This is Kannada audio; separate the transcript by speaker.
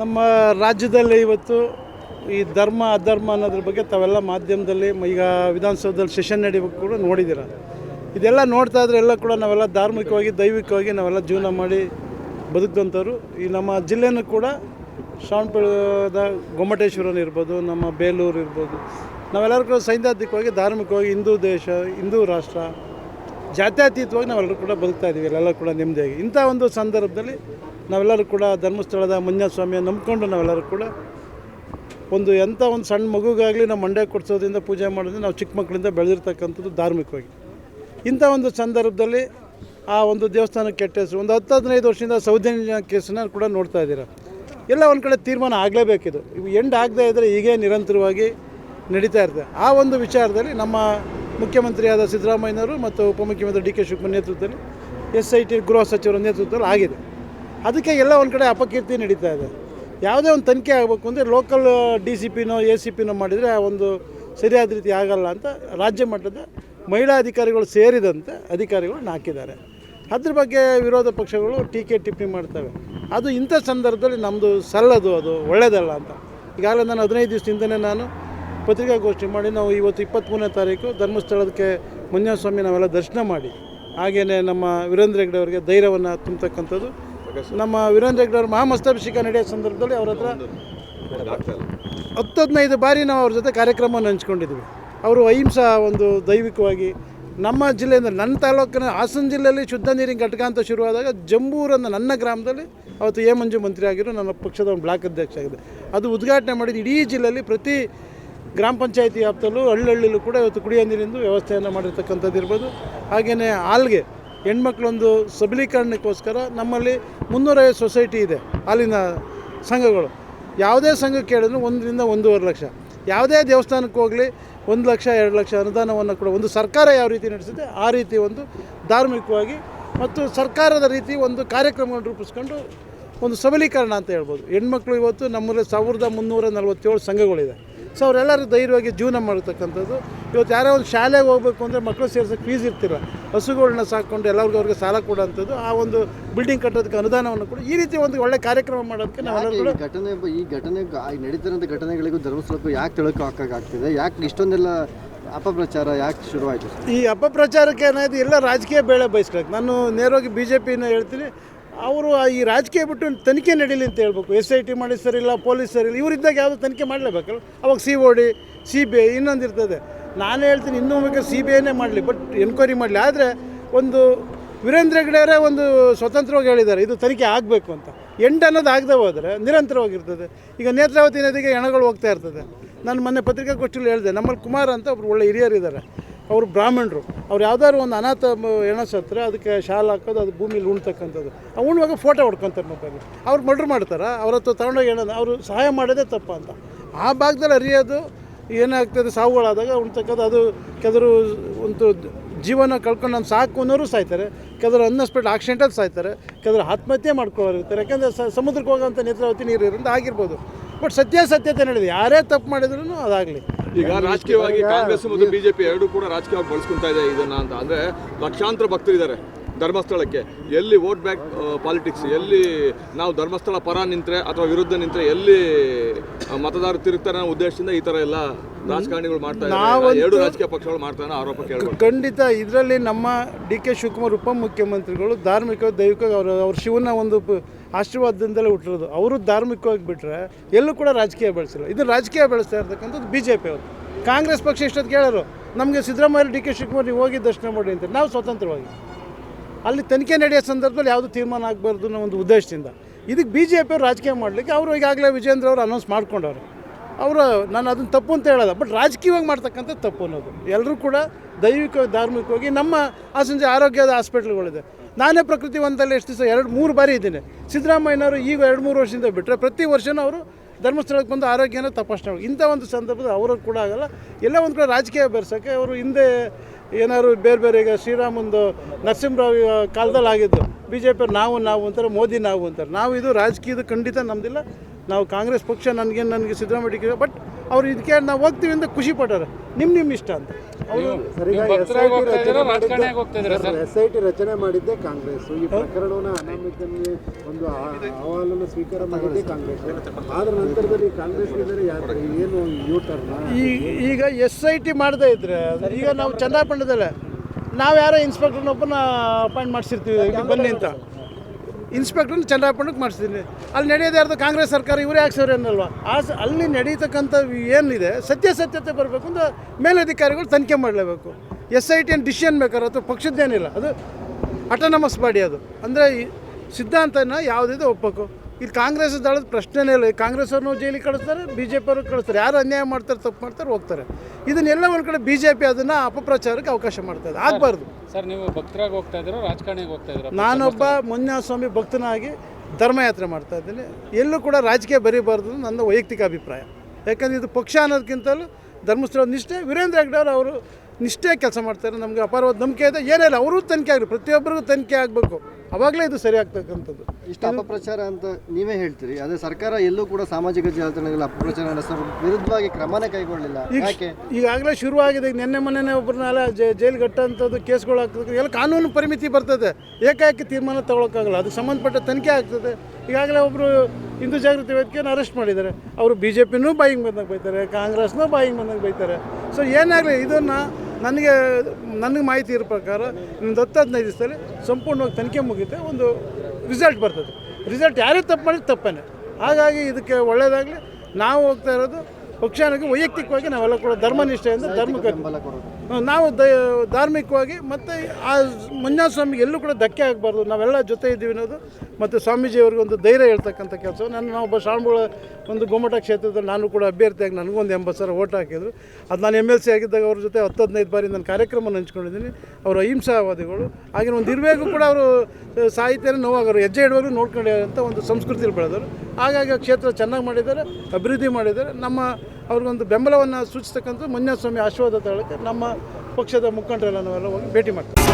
Speaker 1: ನಮ್ಮ ರಾಜ್ಯದಲ್ಲಿ ಇವತ್ತು ಈ ಧರ್ಮ, ಅಧರ್ಮ ಅನ್ನೋದ್ರ ಬಗ್ಗೆ ತಾವೆಲ್ಲ ಮಾಧ್ಯಮದಲ್ಲಿ ಈಗ ವಿಧಾನಸೌಧದಲ್ಲಿ ಸೆಷನ್ ನಡೆಯುವಾಗ ಕೂಡ ನೋಡಿದ್ದೀರ. ಇದೆಲ್ಲ ನೋಡ್ತಾ ಇದ್ರೆ ಎಲ್ಲ ಕೂಡ ನಾವೆಲ್ಲ ಧಾರ್ಮಿಕವಾಗಿ, ದೈವಿಕವಾಗಿ ನಾವೆಲ್ಲ ಜೀವನ ಮಾಡಿ ಬದುಕಿದಂಥವ್ರು ಈ ನಮ್ಮ ಜಿಲ್ಲೆನೂ ಕೂಡ ಶ್ರವಣಬೆಳಗೊಳದ ಗೊಮ್ಮಟೇಶ್ವರನ ಇರ್ಬೋದು, ನಮ್ಮ ಬೇಲೂರು ಇರ್ಬೋದು. ನಾವೆಲ್ಲರೂ ಕೂಡ ಸೈದ್ಧಾಂತಿಕವಾಗಿ, ಧಾರ್ಮಿಕವಾಗಿ ಹಿಂದೂ ದೇಶ, ಹಿಂದೂ ರಾಷ್ಟ್ರ, ಜಾತ್ಯತೀತವಾಗಿ ನಾವೆಲ್ಲರೂ ಕೂಡ ಬದುಕ್ತಾ ಇದ್ದೀವಿ ಎಲ್ಲರೂ ಕೂಡ ನೆಮ್ಮದಿಯಾಗಿ. ಇಂಥ ಒಂದು ಸಂದರ್ಭದಲ್ಲಿ ನಾವೆಲ್ಲರೂ ಕೂಡ ಧರ್ಮಸ್ಥಳದ ಮಂಜಸ್ವಾಮಿಯ ನಂಬ್ಕೊಂಡು ನಾವೆಲ್ಲರೂ ಕೂಡ ಒಂದು ಎಂಥ ಒಂದು ಸಣ್ಣ ಮಗುಗಾಗಲಿ ನಾವು ಮಂಡ್ಯ ಕೊಡ್ಸೋದ್ರಿಂದ ಪೂಜೆ ಮಾಡೋದ್ರಿಂದ ನಾವು ಚಿಕ್ಕ ಮಕ್ಕಳಿಂದ ಬೆಳೆದಿರ್ತಕ್ಕಂಥದ್ದು ಧಾರ್ಮಿಕವಾಗಿ. ಇಂಥ ಒಂದು ಸಂದರ್ಭದಲ್ಲಿ ಆ ಒಂದು ದೇವಸ್ಥಾನಕ್ಕೆ ಕೆಟ್ಟ ಹೆಸರು ಒಂದು ಹತ್ತು ಹದಿನೈದು ವರ್ಷದಿಂದ ಸೌಜನ್ಯ ಕೇಸನ್ನ ಕೂಡ ನೋಡ್ತಾ ಇದ್ದೀರಾ? ಎಲ್ಲ ಒಂದು ಕಡೆ ತೀರ್ಮಾನ ಆಗಲೇಬೇಕಿದು. ಇವು ಎಂಡ್ ಆಗದೇ ಇದ್ದರೆ ಹೀಗೆ ನಿರಂತರವಾಗಿ ನಡೀತಾ ಇರ್ತದೆ. ಆ ಒಂದು ವಿಚಾರದಲ್ಲಿ ನಮ್ಮ ಮುಖ್ಯಮಂತ್ರಿಯಾದ ಸಿದ್ದರಾಮಯ್ಯನವರು ಮತ್ತು ಉಪಮುಖ್ಯಮಂತ್ರಿ ಡಿ ಕೆ ಶಿವಕುಮಾರ್ ನೇತೃತ್ವದಲ್ಲಿ ಎಸ್ ಐ ಟಿ ಗೃಹ ಸಚಿವರ ನೇತೃತ್ವದಲ್ಲಿ ಆಗಿದೆ. ಅದಕ್ಕೆ ಎಲ್ಲ ಒಂದು ಕಡೆ ಅಪಕೀರ್ತಿ ನಡೀತಾ ಇದೆ. ಯಾವುದೇ ಒಂದು ತನಿಖೆ ಆಗಬೇಕು ಅಂದರೆ ಲೋಕಲ್ ಡಿ ಸಿ ಪಿನೋ ಎ ಸಿ ಪಿನೋ ಮಾಡಿದರೆ ಆ ಒಂದು ಸರಿಯಾದ ರೀತಿ ಆಗಲ್ಲ ಅಂತ ರಾಜ್ಯ ಮಟ್ಟದ ಮಹಿಳಾ ಅಧಿಕಾರಿಗಳು ಸೇರಿದಂತೆ ಅಧಿಕಾರಿಗಳು ಹಾಕಿದ್ದಾರೆ ಅದ್ರ ಬಗ್ಗೆ ವಿರೋಧ ಪಕ್ಷಗಳು ಟೀಕೆ ಟಿಪ್ಪಣಿ ಮಾಡ್ತವೆ. ಅದು ಇಂಥ ಸಂದರ್ಭದಲ್ಲಿ ನಮ್ಮದು ಸಲ್ಲದು, ಅದು ಒಳ್ಳೆಯದಲ್ಲ ಅಂತ. ಈಗಾಗಲೇ ನಾನು ಹದಿನೈದು ದಿವಸದಿಂದನೇ ನಾನು ಪತ್ರಿಕಾಗೋಷ್ಠಿ ಮಾಡಿ ನಾವು ಇವತ್ತು ಇಪ್ಪತ್ತ್ಮೂರನೇ ತಾರೀಕು ಧರ್ಮಸ್ಥಳಕ್ಕೆ ಮಂಜುಸ್ವಾಮಿ ನಾವೆಲ್ಲ ದರ್ಶನ ಮಾಡಿ. ಹಾಗೆಯೇ ನಮ್ಮ ವೀರೇಂದ್ರ ಹೆಗ್ಡೆ ಅವರಿಗೆ ಧೈರ್ಯವನ್ನು ತುಂಬತಕ್ಕಂಥದ್ದು. ನಮ್ಮ ವೀರೇಂದ್ರ ಹೆಗ್ಡೆ ಅವರು ಮಹಾಮಸ್ತಾಭಿಷೇಕ ನಡೆಯೋ ಸಂದರ್ಭದಲ್ಲಿ ಅವ್ರ ಹತ್ರ ಹತ್ತು ಹದಿನೈದು ಬಾರಿ ನಾವು ಅವ್ರ ಜೊತೆ ಕಾರ್ಯಕ್ರಮವನ್ನು ಹಂಚ್ಕೊಂಡಿದ್ವಿ. ಅವರು ಅಹಿಂಸಾ ಒಂದು ದೈವಿಕವಾಗಿ ನಮ್ಮ ಜಿಲ್ಲೆಯಿಂದ ನನ್ನ ತಾಲೂಕಿನ ಹಾಸನ ಜಿಲ್ಲೆಯಲ್ಲಿ ಶುದ್ಧ ನೀರಿನ ಘಟಕ ಅಂತ ಶುರುವಾದಾಗ ಜಂಬೂರನ್ನ ನನ್ನ ಗ್ರಾಮದಲ್ಲಿ ಅವತ್ತು ಎ ಮಂಜು ಮಂತ್ರಿ ಆಗಿರೋ ನನ್ನ ಪಕ್ಷದ ಒಂದು ಬ್ಲಾಕ್ ಅಧ್ಯಕ್ಷ ಆಗಿದೆ ಅದು ಉದ್ಘಾಟನೆ ಮಾಡಿದ ಇಡೀ ಜಿಲ್ಲೆಯಲ್ಲಿ ಪ್ರತಿ ಗ್ರಾಮ ಪಂಚಾಯತಿ ವ್ಯಾಪ್ತಲ್ಲೂ ಹಳ್ಳಿಯಲ್ಲೂ ಕೂಡ ಇವತ್ತು ಕುಡಿಯೋ ನೀರಿಂದು ವ್ಯವಸ್ಥೆಯನ್ನು ಮಾಡಿರ್ತಕ್ಕಂಥದ್ದು ಇರ್ಬೋದು. ಹಾಗೆಯೇ ಹಾಲ್ಗೆ ಹೆಣ್ಮಕ್ಳೊಂದು ಸಬಲೀಕರಣಕ್ಕೋಸ್ಕರ ನಮ್ಮಲ್ಲಿ ಮುನ್ನೂರೈವತ್ತು ಸೊಸೈಟಿ ಇದೆ ಅಲ್ಲಿನ ಸಂಘಗಳು. ಯಾವುದೇ ಸಂಘ ಕೇಳಿದ್ರು ಒಂದರಿಂದ ಒಂದೂವರೆ ಲಕ್ಷ. ಯಾವುದೇ ದೇವಸ್ಥಾನಕ್ಕೆ ಹೋಗಲಿ ಒಂದು ಲಕ್ಷ, ಎರಡು ಲಕ್ಷ ಅನುದಾನವನ್ನು ಕೂಡ. ಒಂದು ಸರ್ಕಾರ ಯಾವ ರೀತಿ ನಡೆಸುತ್ತೆ ಆ ರೀತಿ ಒಂದು ಧಾರ್ಮಿಕವಾಗಿ ಮತ್ತು ಸರ್ಕಾರದ ರೀತಿ ಒಂದು ಕಾರ್ಯಕ್ರಮಗಳನ್ನು ರೂಪಿಸ್ಕೊಂಡು ಒಂದು ಸಬಲೀಕರಣ ಅಂತ ಹೇಳ್ಬೋದು. ಹೆಣ್ಮಕ್ಳು ಇವತ್ತು ನಮ್ಮಲ್ಲಿ ಸಾವಿರದ ಮುನ್ನೂರ ನಲವತ್ತೇಳು ಸಂಘಗಳಿದೆ. ಸೊ ಅವರೆಲ್ಲರೂ ಧೈರ್ಯವಾಗಿ ಜೀವನ ಮಾಡತಕ್ಕಂಥದ್ದು. ಇವತ್ತು ಯಾರೋ ಒಂದು ಶಾಲೆಗೆ ಹೋಗಬೇಕು ಅಂದರೆ ಮಕ್ಕಳು ಸೇರ್ಸೋಕ್ಕೆ ಫೀಸ್ ಇರ್ತಿಲ್ಲ. ಹಸುಗಳನ್ನ ಸಾಕೊಂಡು ಎಲ್ಲರಿಗೂ ಅವ್ರಿಗೆ ಸಾಲ ಕೊಡೋಂಥದ್ದು. ಆ ಒಂದು ಬಿಲ್ಡಿಂಗ್ ಕಟ್ಟೋದಕ್ಕೆ ಅನುದಾನವನ್ನು ಕೂಡ. ಈ ರೀತಿ ಒಂದು ಒಳ್ಳೆ ಕಾರ್ಯಕ್ರಮ ಮಾಡೋದಕ್ಕೆ ನಾವೆಲ್ಲರೂ
Speaker 2: ಘಟನೆ ಈ ಘಟನೆ ನಡೀತಿರೋಂಥ ಘಟನೆಗಳಿಗೂ ಧರ್ಮಸ್ಥಳಕ್ಕೂ ಯಾಕೆ ತಿಳ್ಕೊ ಹಾಕಾಗ್ತಿದೆ ಯಾಕೆ ಇಷ್ಟೊಂದೆಲ್ಲ ಅಪಪ್ರಚಾರ ಯಾಕೆ ಶುರುವಾಯಿತು?
Speaker 1: ಈ ಅಪಪ್ರಚಾರಕ್ಕೆ ಏನಾಯಿತು ಎಲ್ಲ ರಾಜಕೀಯ ಬೇಳೆ ಬಯಸ್ಬೇಕು ನಾನು ನೇರವಾಗಿ ಬಿ ಜೆ ಪಿನ ಹೇಳ್ತೀನಿ. ಅವರು ಈ ರಾಜಕೀಯ ಬಿಟ್ಟು ತನಿಖೆ ನಡೀಲಿ ಅಂತ ಹೇಳ್ಬೇಕು. ಎಸ್ ಐ ಟಿ ಮಾಡಿ ಸರಿಯಿಲ್ಲ, ಪೊಲೀಸ್ ಸರಿಯಿಲ್ಲ, ಇವರಿದ್ದಾಗ ಯಾವುದು ತನಿಖೆ ಮಾಡಲೇಬೇಕಲ್ಲ? ಅವಾಗ C O D, C B I ಇನ್ನೊಂದು ಇರ್ತದೆ. ನಾನು ಹೇಳ್ತೀನಿ, ಇನ್ನೂ ಬೇಕಾದ್ರೆ ಸಿ ಬಿ ಐನೇ ಮಾಡಲಿ ಬಟ್ ಎನ್ಕ್ವೈರಿ ಮಾಡಲಿ. ಆದರೆ ಒಂದು ವೀರೇಂದ್ರ ಹೆಗ್ಡೆಯವರೇ ಒಂದು ಸ್ವತಂತ್ರವಾಗಿ ಹೇಳಿದ್ದಾರೆ, ಇದು ತನಿಖೆ ಆಗಬೇಕು ಅಂತ. ಎಂಡ್ ಅನ್ನೋದು ಆಗದೆ ಹೋದರೆ ನಿರಂತರವಾಗಿರ್ತದೆ. ಈಗ ನೇತ್ರಾವತಿ ನದಿಗೆ ಹೆಣಗಳು ಹೋಗ್ತಾ ಇರ್ತದೆ. ನಾನು ಮೊನ್ನೆ ಪತ್ರಿಕಾಗೋಷ್ಠಿಯಲ್ಲಿ ಹೇಳಿದೆ, ನಮ್ಮಲ್ಲಿ ಕುಮಾರ್ ಅಂತ ಒಬ್ಬರು ಒಳ್ಳೆ ಹಿರಿಯರಿದ್ದಾರೆ. ಅವರು ಬ್ರಾಹ್ಮಣರು. ಅವ್ರು ಯಾವ್ದಾದ್ರು ಒಂದು ಅನಾಥ ಎಣ ಸತ್ತರೆ ಅದಕ್ಕೆ ಶಾಲ್ ಹಾಕೋದು, ಅದು ಭೂಮಿಲಿ ಉಣ್ತಕ್ಕಂಥದ್ದು. ಆ ಉಣ್ಣುವಾಗ ಫೋಟೋ ಹೊಡ್ಕೊತಾರೆ ಮೊಬೈಲ್ ಅವ್ರು ಮರ್ಡ್ರ್ ಮಾಡ್ತಾರೆ, ಅವ್ರ ಹತ್ರ ತಗೊಂಡೋಗಿ ಹೇಳೋದು, ಅವರು ಸಹಾಯ ಮಾಡೋದೇ ತಪ್ಪ ಅಂತ. ಆ ಭಾಗದಲ್ಲಿ ಅರಿಯೋದು, ಏನಾಗ್ತದೆ, ಸಾವುಗಳಾದಾಗ ಉಣ್ತಕ್ಕಂಥ ಅದು ಕೆಲವರು ಒಂದು ಜೀವನ ಕಳ್ಕೊಂಡು ನಾನು ಸಾಕು ಅನ್ನೋರು ಸಾಯ್ತಾರೆ ಕೆಲವರು ಆಕ್ಸಿಡೆಂಟ್ ಆಕ್ಸಿಡೆಂಟಲ್ಲಿ ಸಾಯ್ತಾರೆ ಕೆಲವರು ಆತ್ಮಹತ್ಯೆ ಮಾಡ್ಕೊಳ್ಳೋರು ಇರ್ತಾರೆ ಯಾಕಂದರೆ ಸಮುದ್ರಕ್ಕೆ ಹೋಗೋಂಥ ನೇತ್ರಾವತಿ ನೀರು ಇರೋದ್ರಿಂದ ಆಗಿರ್ಬೋದು. ಬಟ್ ಸತ್ಯಾಸತ್ಯತೆ ನಡೆದಿದೆ. ಯಾರೇ ತಪ್ಪು ಮಾಡಿದ್ರು ಅದಾಗಲಿ.
Speaker 3: ಈಗ ರಾಜಕೀಯವಾಗಿ ಕಾಂಗ್ರೆಸ್ ಮತ್ತು ಬಿಜೆಪಿ ಎರಡೂ ಕೂಡ ರಾಜಕೀಯವಾಗಿ ಬಳಸ್ಕೊಂತ ಇದೆ ಇದನ್ನ ಅಂತ. ಅಂದ್ರೆ ಲಕ್ಷಾಂತರ ಭಕ್ತರಿದ್ದಾರೆ. ಧರ್ಮಸ್ಥಳಕ್ಕೆ ಎಲ್ಲಿ ವೋಟ್ ಬ್ಯಾಕ್ ಪಾಲಿಟಿಕ್ಸ್ ಎಲ್ಲಿ ನಾವು ಧರ್ಮಸ್ಥಳ ಪರ ನಿಂತರೆ ಅಥವಾ ವಿರುದ್ಧ ನಿಂತರೆ ಎಲ್ಲಿ ಮತದಾರರು ತಿರುಗ್ತಾರೆ ಅನ್ನೋ ಉದ್ದೇಶದಿಂದ ಈ ತರ ಎಲ್ಲ ರಾಜಕಾರಣಿಗಳು ಮಾಡ್ತಾ ಇದ್ದಾರೆ. ಎರಡು ರಾಜಕೀಯ ಪಕ್ಷಗಳು ಮಾಡ್ತಾರೆ ಆರೋಪ ಕೇಳ್ಬೋದು.
Speaker 1: ಖಂಡಿತ ಇದರಲ್ಲಿ ನಮ್ಮ ಡಿ ಕೆ ಶಿವಕುಮಾರ್ ಉಪಮುಖ್ಯಮಂತ್ರಿಗಳು ಧಾರ್ಮಿಕ ದೈವಿಕ ಅವರು ಅವ್ರ ಶಿವನ ಒಂದು ಆಶೀರ್ವಾದದಿಂದಲೇ ಹುಟ್ಟಿರೋದು. ಅವರು ಧಾರ್ಮಿಕವಾಗಿ ಬಿಟ್ಟರೆ ಎಲ್ಲೂ ಕೂಡ ರಾಜಕೀಯ ಬೆಳೆಸಿಲ್ಲ. ಇದು ರಾಜಕೀಯ ಬೆಳೆಸ್ತಾ ಇರ್ತಕ್ಕಂಥದ್ದು ಬಿ ಜೆ ಪಿ ಅವರು. ಕಾಂಗ್ರೆಸ್ ಪಕ್ಷ ಇಷ್ಟೊತ್ತು ಕೇಳೋರು ನಮಗೆ ಸಿದ್ದರಾಮಯ್ಯ ಡಿ ಕೆ ಶಿವಕುಮಾರ್ ನೀವು ಹೋಗಿ ದರ್ಶನ ಮಾಡಿ ಅಂತ ನಾವು ಸ್ವತಂತ್ರವಾಗಿ. ಅಲ್ಲಿ ತನಿಖೆ ನಡೆಯೋ ಸಂದರ್ಭದಲ್ಲಿ ಯಾವುದು ತೀರ್ಮಾನ ಆಗಬಾರ್ದು ಅನ್ನೋ ಒಂದು ಉದ್ದೇಶದಿಂದ. ಇದಕ್ಕೆ ಬಿ ಜೆ ಪಿಯವ್ರು ರಾಜಕೀಯ ಮಾಡಲಿಕ್ಕೆ ಅವರು ಈಗಾಗಲೇ ವಿಜೇಂದ್ರ ಅವರು ಅನೌನ್ಸ್ ಮಾಡ್ಕೊಂಡವ್ರು. ಅವರು, ನಾನು ಅದನ್ನು ತಪ್ಪು ಅಂತ ಹೇಳೋಲ್ಲ ಬಟ್ ರಾಜಕೀಯವಾಗಿ ಮಾಡ್ತಕ್ಕಂಥ ತಪ್ಪು ಅನ್ನೋದು. ಎಲ್ಲರೂ ಕೂಡ ದೈವಿಕವಾಗಿ ಧಾರ್ಮಿಕವಾಗಿ ನಮ್ಮ ಹಾಸನ ಆರೋಗ್ಯದ ಹಾಸ್ಪಿಟ್ಲ್ಗಳಿದೆ ನಾನೇ ಪ್ರಕೃತಿ ಒಂದಲ್ಲಿ ಎಷ್ಟು ದಿವಸ, ಎರಡು, ಮೂರು ಬಾರಿ ಇದ್ದೀನಿ. ಸಿದ್ದರಾಮಯ್ಯನವರು ಈಗ ಎರಡು, ಮೂರು ವರ್ಷದಿಂದ ಬಿಟ್ಟರೆ ಪ್ರತಿ ವರ್ಷವೂ ಅವರು ಧರ್ಮಸ್ಥಳಕ್ಕೆ ಬಂದು ಆರೋಗ್ಯನ ತಪಾಸಣೆ ಇಂಥ ಒಂದು ಸಂದರ್ಭದಲ್ಲಿ ಅವರು ಕೂಡ ಆಗಲ್ಲ. ಎಲ್ಲ ಒಂದು ಕಡೆ ರಾಜಕೀಯ ಬೆರೆಸೋಕ್ಕೆ ಅವರು ಹಿಂದೆ ಏನಾದ್ರು ಬೇರೆ ಬೇರೆ ಈಗ ಶ್ರೀರಾಮಂದು ನರಸಿಂಹರಾವ್ ಕಾಲದಲ್ಲಿ ಆಗಿದ್ದು ಬಿ ಜೆ ಪಿ ನಾವು ನಾವು ಅಂತಾರೆ, ಮೋದಿ ನಾವು ಅಂತಾರೆ. ನಾವು ಇದು ರಾಜಕೀಯದ ಖಂಡಿತ ನಮ್ಮದಿಲ್ಲ ನಾವು ಕಾಂಗ್ರೆಸ್ ಪಕ್ಷ ನನಗೇನು ನನಗೆ ಸಿದ್ದರಾಮಯ್ಯ ಬಟ್ ಅವ್ರು ಇದಕ್ಕೆ ನಾವು ಹೋಗ್ತೀವಿ ಅಂತ ಖುಷಿ ಪಟ್ಟಾರೆ ನಿಮ್ಮ ನಿಮ್ಮ ಇಷ್ಟ ಅಂತ. ಅವರು
Speaker 4: ಎಸ್ ಐ ಟಿ ರಚನೆ ಮಾಡಿದ್ದೆ ಕಾಂಗ್ರೆಸ್. ಈ ಪ್ರಕರಣವನ್ನು ಅನಾಮಿಕನಿಗೆ ಒಂದು ಅಹವಾಲನ್ನು ಸ್ವೀಕಾರ ಮಾಡಿದ್ದೆ ಕಾಂಗ್ರೆಸ್. ಆದ್ರ ನಂತರದಲ್ಲಿ ಕಾಂಗ್ರೆಸ್ ಏನು ಯೂ ಟರ್ನ್
Speaker 1: ಈ ಈಗ ಎಸ್ ಐ ಟಿ ಮಾಡದೇ ಇದ್ರೆ ಈಗ ನಾವು ಚಂದ್ರಪಟ್ಟಣದಲ್ಲೇ ನಾವು ಯಾರೋ ಇನ್ಸ್ಪೆಕ್ಟರ್ನೊಬ್ಬನ ಅಪಾಯಿಂಟ್ ಮಾಡಿಸಿರ್ತೀವಿ ಬನ್ನಿ ಅಂತ. ಇನ್ಸ್ಪೆಕ್ಟರ್ನ ಚಂದ್ರಪಟ್ಟಣಕ್ಕೆ ಮಾಡಿಸ್ತೀನಿ ಅಲ್ಲಿ ನಡೆಯೋದು ಯಾರ್ದು ಕಾಂಗ್ರೆಸ್ ಸರ್ಕಾರ ಇವರೇ ಹಾಕ್ಸೋರು ಏನಲ್ವ ಆ ಅಲ್ಲಿ ನಡೀತಕ್ಕಂಥ ಏನಿದೆ, ಸತ್ಯಾಸತ್ಯತೆ ಬರಬೇಕು ಅಂತ ಮೇಲಧಿಕಾರಿಗಳು ತನಿಖೆ ಮಾಡಲೇಬೇಕು. ಎಸ್ ಐ ಟಿ ಏನು ಡಿಸಿಷನ್ ಬೇಕಾದ್ರೆ ಅಥವಾ ಪಕ್ಷದ್ದೇನಿಲ್ಲ ಅದು ಅಟಾನಮಸ್ ಬಾಡಿ ಅದು. ಅಂದರೆ ಸಿದ್ಧಾಂತನ ಯಾವುದಿದೆ ಒಪ್ಪಬೇಕು ಇಲ್ಲಿ ಕಾಂಗ್ರೆಸ್ ದಳದ ಪ್ರಶ್ನೆನೇ ಇಲ್ಲ. ಕಾಂಗ್ರೆಸ್ ಅವ್ರನ್ನೂ ಜೈಲಿಗೆ ಕಳಿಸ್ತಾರೆ ಬಿ ಜೆ ಪಿ ಅವ್ರಿಗೆ ಕಳಿಸ್ತಾರೆ. ಯಾರು ಅನ್ಯಾಯ ಮಾಡ್ತಾರೆ ತಪ್ಪು ಮಾಡ್ತಾರೆ ಹೋಗ್ತಾರೆ. ಇದನ್ನೆಲ್ಲ ಒಂದು ಕಡೆ ಬಿ ಜೆ ಪಿ ಅದನ್ನು ಅಪಪ್ರಚಾರಕ್ಕೆ ಅವಕಾಶ ಮಾಡ್ತಾ ಇದೆ. ಆಗಬಾರ್ದು.
Speaker 5: ಸರ್ ನೀವು ಭಕ್ತರಾಗಿ ಹೋಗ್ತಾ ಇದ್ರೆ ರಾಜಕಾರಣಿಗೆ ಹೋಗ್ತಾ ಇದ್ದೀರಾ?
Speaker 1: ನಾನೊಬ್ಬ ಸ್ವಾಮಿ ಭಕ್ತನಾಗಿ ಧರ್ಮಯಾತ್ರೆ ಮಾಡ್ತಾ ಇದ್ದೀನಿ. ಎಲ್ಲೂ ಕೂಡ ರಾಜಕೀಯ ಬರೀಬಾರ್ದು ನನ್ನ ವೈಯಕ್ತಿಕ ಅಭಿಪ್ರಾಯ. ಯಾಕಂದರೆ ಇದು ಪಕ್ಷ ಅನ್ನೋದಕ್ಕಿಂತಲೂ ಧರ್ಮಸ್ಥಳ ನಿಷ್ಠೆ ವೀರೇಂದ್ರ ಹೆಗ್ಡೆ ಅವರು ಅವರು ನಿಷ್ಠೆ ಕೆಲಸ ಮಾಡ್ತಾರೆ. ನಮಗೆ ಅಪಾರವಾದ ನಂಬಿಕೆ ಇದೆ. ಏನಿಲ್ಲ ಅವರು ತನಿಖೆ ಆಗಲಿ ಪ್ರತಿಯೊಬ್ಬರಿಗೂ ತನಿಖೆ ಆಗಬೇಕು. ಅವಾಗಲೇ ಇದು ಸರಿ ಆಗ್ತಕ್ಕಂಥದ್ದು.
Speaker 2: ಇಷ್ಟು ಅಪಪ್ರಚಾರ ಅಂತ ನೀವೇ ಹೇಳ್ತೀರಿ. ಅದೇ ಸರ್ಕಾರ ಎಲ್ಲೂ ಕೂಡ ಸಾಮಾಜಿಕ ಜಾಲತಾಣಗಳ ಅಪಪ್ರಚಾರ ನಡೆಸೋ ವಿರುದ್ಧವಾಗಿ ಕ್ರಮನೇ ಕೈಗೊಳ್ಳಿಲ್ಲ ಯಾಕೆ?
Speaker 1: ಈಗಾಗಲೇ ಶುರುವಾಗಿದೆ. ಈಗ ನಿನ್ನೆ ಮೊನ್ನೆ ಒಬ್ಬರನ್ನೆಲ್ಲ ಜೈಲು ಕಟ್ಟೋಂಥದ್ದು ಕೇಸ್ಗಳು ಆಗ್ತದೆ. ಎಲ್ಲ ಕಾನೂನು ಪರಿಮಿತಿ ಬರ್ತದೆ. ಏಕಾಏಕಿ ತೀರ್ಮಾನ ತಗೊಳಕ್ಕಾಗಲ್ಲ. ಅದಕ್ಕೆ ಸಂಬಂಧಪಟ್ಟ ತನಿಖೆ ಆಗ್ತದೆ. ಈಗಾಗಲೇ ಒಬ್ಬರು ಹಿಂದೂ ಜಾಗೃತಿ ವೇದಿಕೆಯನ್ನು ಅರೆಸ್ಟ್ ಮಾಡಿದ್ದಾರೆ. ಅವರು ಬಿ ಜೆ ಪಿನೂ ಬಾಯಿಂಗ್ ಬಂದಂಗೆ ಬೈತಾರೆ. ಕಾಂಗ್ರೆಸ್ನೂ ಬಾಯಿಂಗ್ ಬಂದಂಗೆ ಬೈತಾರೆ. ಸೊ ಏನಾಗಲಿ ಇದನ್ನು ನನಗೆ ನನಗೆ ಮಾಹಿತಿ ಇರೋ ಪ್ರಕಾರ ಇನ್ನೊಂದು ಹತ್ತು ಹದಿನೈದು ದಿವಸದಲ್ಲಿ ಸಂಪೂರ್ಣವಾಗಿ ತನಿಖೆ ಮುಗಿತೆ ಒಂದು ರಿಸಲ್ಟ್ ಬರ್ತದೆ. ರಿಸಲ್ಟ್ ಯಾರೇ ತಪ್ಪು ಮಾಡಿದ್ರೆ ತಪ್ಪೇನೆ. ಹಾಗಾಗಿ ಇದಕ್ಕೆ ಒಳ್ಳೆಯದಾಗಲಿ ನಾವು ಹೋಗ್ತಾ ಇರೋದು ಪಕ್ಷಾನಕ್ಕೆ ವೈಯಕ್ತಿಕವಾಗಿ ನಾವೆಲ್ಲ ಕೂಡ ಧರ್ಮನಿಷ್ಠೆಯಿಂದ ಧರ್ಮಕ್ಕೆ
Speaker 2: ಬೆಂಬಲ ಕೊಡೋದು.
Speaker 1: ನಾವು ದ ಧಾರ್ಮಿಕವಾಗಿ ಮತ್ತು ಆ ಮಂಜುನಾಥ ಸ್ವಾಮಿಗೆ ಎಲ್ಲೂ ಕೂಡ ಧಕ್ಕೆ ಆಗಬಾರ್ದು. ನಾವೆಲ್ಲ ಜೊತೆ ಇದ್ದೀವಿ ಅನ್ನೋದು ಮತ್ತು ಸ್ವಾಮೀಜಿಯವ್ರಿಗೆ ಒಂದು ಧೈರ್ಯ ಹೇಳ್ತಕ್ಕಂಥ ಕೆಲಸ. ನಾನು ನಾವೊಬ್ಬ ಶಾಣಬುಳ ಒಂದು ಗೊಮ್ಮಟ ಕ್ಷೇತ್ರದಲ್ಲಿ ನಾನು ಕೂಡ ಅಭ್ಯರ್ಥಿಯಾಗಿ ನನಗೊಂದು ಎಂಬತ್ತು ಸಾವಿರ ಓಟ್ ಹಾಕಿದ್ರು. ಅದು ನಾನು ಎಂ ಎಲ್ ಸಿ ಆಗಿದ್ದಾಗ ಅವ್ರ ಜೊತೆ ಹತ್ತು ಹದಿನೈದು ಬಾರಿ ನಾನು ಕಾರ್ಯಕ್ರಮ ಹಂಚ್ಕೊಂಡಿದ್ದೀನಿ. ಅವರು ಅಹಿಂಸಾವಾದಿಗಳು. ಆಗಿನ ಒಂದು ಇರುವೆಗೂ ಕೂಡ ಅವರು ಸಾಹಿತ್ಯನ ನೋವಾಗರು. ಹೆಜ್ಜೆ ಇಡುವಾಗಲೂ ಅಂತ ಒಂದು ಸಂಸ್ಕೃತಿಯಲ್ಲಿ ಬೆಳೆದರು ಹಾಗಾಗಿ ಆ ಕ್ಷೇತ್ರ ಚೆನ್ನಾಗಿ ಮಾಡಿದ್ದಾರೆ, ಅಭಿವೃದ್ಧಿ ಮಾಡಿದ್ದಾರೆ. ನಮ್ಮ ಅವ್ರಿಗೊಂದು ಬೆಂಬಲವನ್ನು ಸೂಚಿಸ್ತಕ್ಕಂಥ ಮಂಜುನಾಥ ಸ್ವಾಮಿ ಆಶೀರ್ವಾದ ತಗೊಳ್ಳೋಕ್ಕೆ ನಮ್ಮ ಪಕ್ಷದ ಮುಖಂಡರೆಲ್ಲ ನಾವೆಲ್ಲ ಹೋಗಿ ಭೇಟಿ ಮಾಡ್ತೀವಿ.